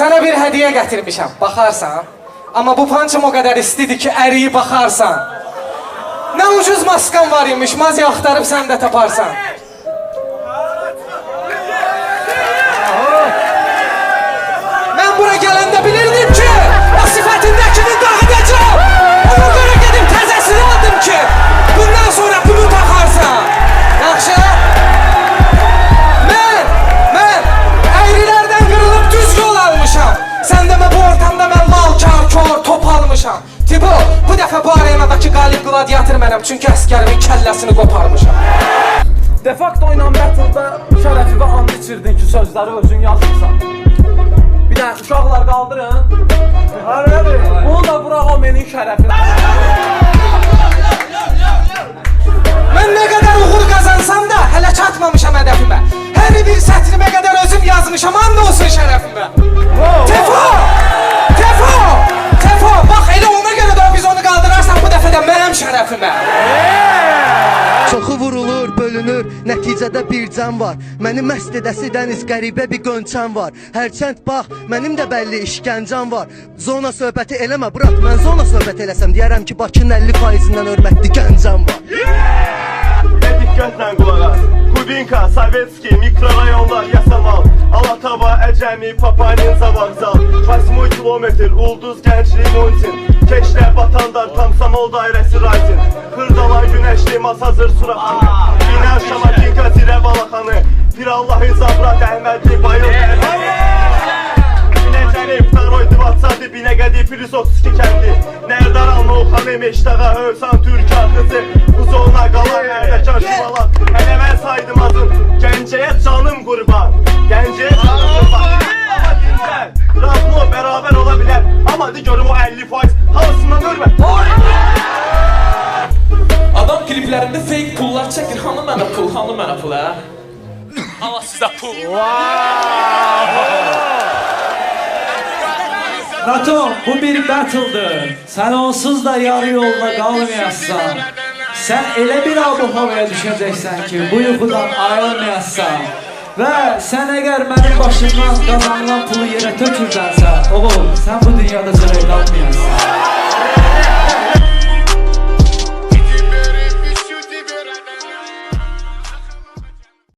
Sənə bir hədiyyə gətirmişəm. Baxarsan. Amma bu pançım o qədər istidir ki, əriyib baxarsan. Nə ucuz maskan var imiş, mazi axtarıb sən də taparsan. Mənəm, çünki əskərimin kəlləsini qoparmışam. Defakto ilə battle-da şərəfi və and içirdin ki, sözləri özün yazırsan. Bir də uşaqlar qaldırın. Bunu da bura o menin şərəfinə. Mən nə qədər uğur qazansam da hələ çatmamışam hədəfimə. Hər bir sətrimə qədər özüm yazmışam, and olsun şərəfimə. Tefo! Vurulur, bölünür, nəticədə bir can var. Məni məst edəsi dəniz qəribə bir qönçəm var. Hərçənd bax, mənim də bəlli işgəncəm var. Zona söhbəti eləmə, bırak mən zona söhbət eləsəm, deyərəm ki, Bakının 50%-dən hörmətli gəncəm var. Dikkatle kulak as. Kubinka, Sovetski, mikrorayonlar, yasamal Alatava, Əcəmi, Papaninza vokzal 8 kilometr, ulduz gençliğim unsin Keşlə, Batandar, Tamsamol dairəsi raytin Güneşli, mas hazır suratını Bina, Şamakinka, Zirə, Balaxanı Pirallahı, Zabrat, Əhmədli, Bayıl, Binəcəli, Ftaroy, Divatsati, Binəqədi, Pirisovski kəndi Nərdaran, Novxan, Emeşdağa, Hövsan, Türk arxısı Uzoluna qalan, Ərdəkar, Şivalat Hələ mən saydım adın, Gəncəyə canım qurban Gəncəyə canım qurban Amma dincəl, Razmo bərabər Amma de görüm o 50 faiz. Halısından örmə Adam on the manor player. Alastapu. Wow! Nato bu bir battle'dı. Sen onsuz da yarı yolda kalmayassan. Sen elə bir bu havaya düşəcəksən ki, bu yuxudan ayrılmayassan. Və sən əgər mənim başımdan qazanılan pulu yerə tökürsənsə, oğul, sən bu dünyada cırıldanmayasan.